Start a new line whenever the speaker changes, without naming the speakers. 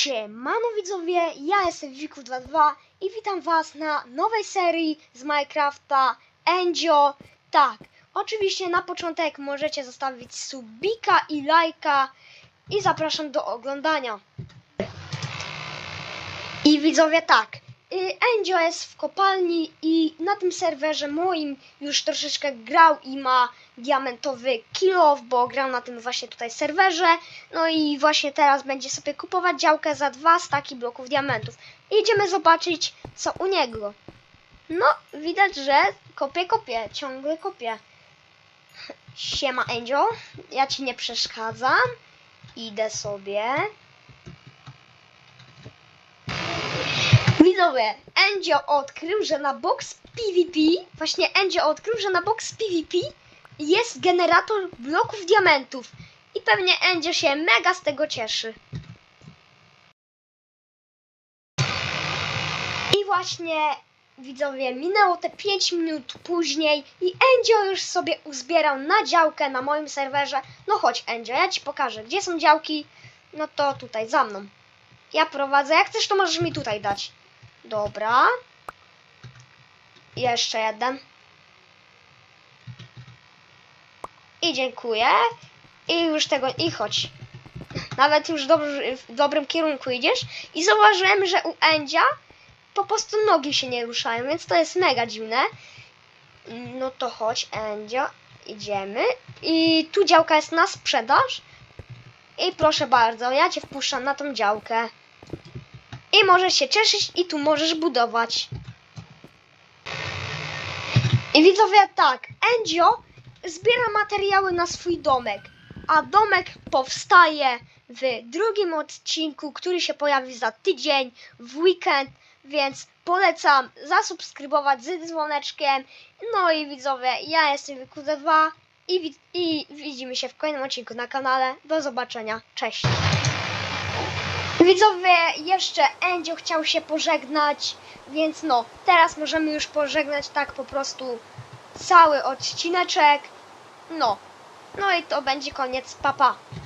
Siemano widzowie, ja jestem Wiku22 i witam was na nowej serii z Minecrafta Endzio. Tak, oczywiście na początek możecie zostawić subika i lajka i zapraszam do oglądania. I widzowie tak, y, Endzio jest w kopalni i na tym serwerze moim już troszeczkę grał i ma diamentowy kill-off, bo grał na tym właśnie tutaj serwerze. No i właśnie teraz będzie sobie kupować działkę za dwa staki bloków diamentów. Idziemy zobaczyć, co u niego. No, widać, że kopie, kopie, ciągle kopie. Siema, Angel. Ja ci nie przeszkadzam. Idę sobie. Widzowie, Angel odkrył, że na box PvP, właśnie Angel odkrył, że na box PvP jest generator bloków diamentów. I pewnie Angel się mega z tego cieszy. I właśnie widzowie, minęło te 5 minut później i Angel już sobie uzbierał na działkę na moim serwerze. No chodź Angel, ja ci pokażę, gdzie są działki. No to tutaj, za mną. Ja prowadzę, jak chcesz to możesz mi tutaj dać. Dobra. Jeszcze jeden. I dziękuję. I już tego, i chodź. Nawet już dobry, w dobrym kierunku idziesz. I zauważyłem, że u Endzia po prostu nogi się nie ruszają, więc to jest mega dziwne. No to chodź, Endzio. Idziemy. I tu działka jest na sprzedaż. I proszę bardzo, ja cię wpuszczam na tą działkę. I możesz się cieszyć i tu możesz budować. I widzowie tak, Endzio zbiera materiały na swój domek, a domek powstaje w drugim odcinku, który się pojawi za tydzień, w weekend, więc polecam zasubskrybować z dzwoneczkiem. No i widzowie, ja jestem WQ2 i, wi- i widzimy się w kolejnym odcinku na kanale. Do zobaczenia, cześć! Widzowie, jeszcze Endzio chciał się pożegnać, więc no, teraz możemy już pożegnać tak po prostu cały odcineczek. No, no i to będzie koniec, papa. Pa.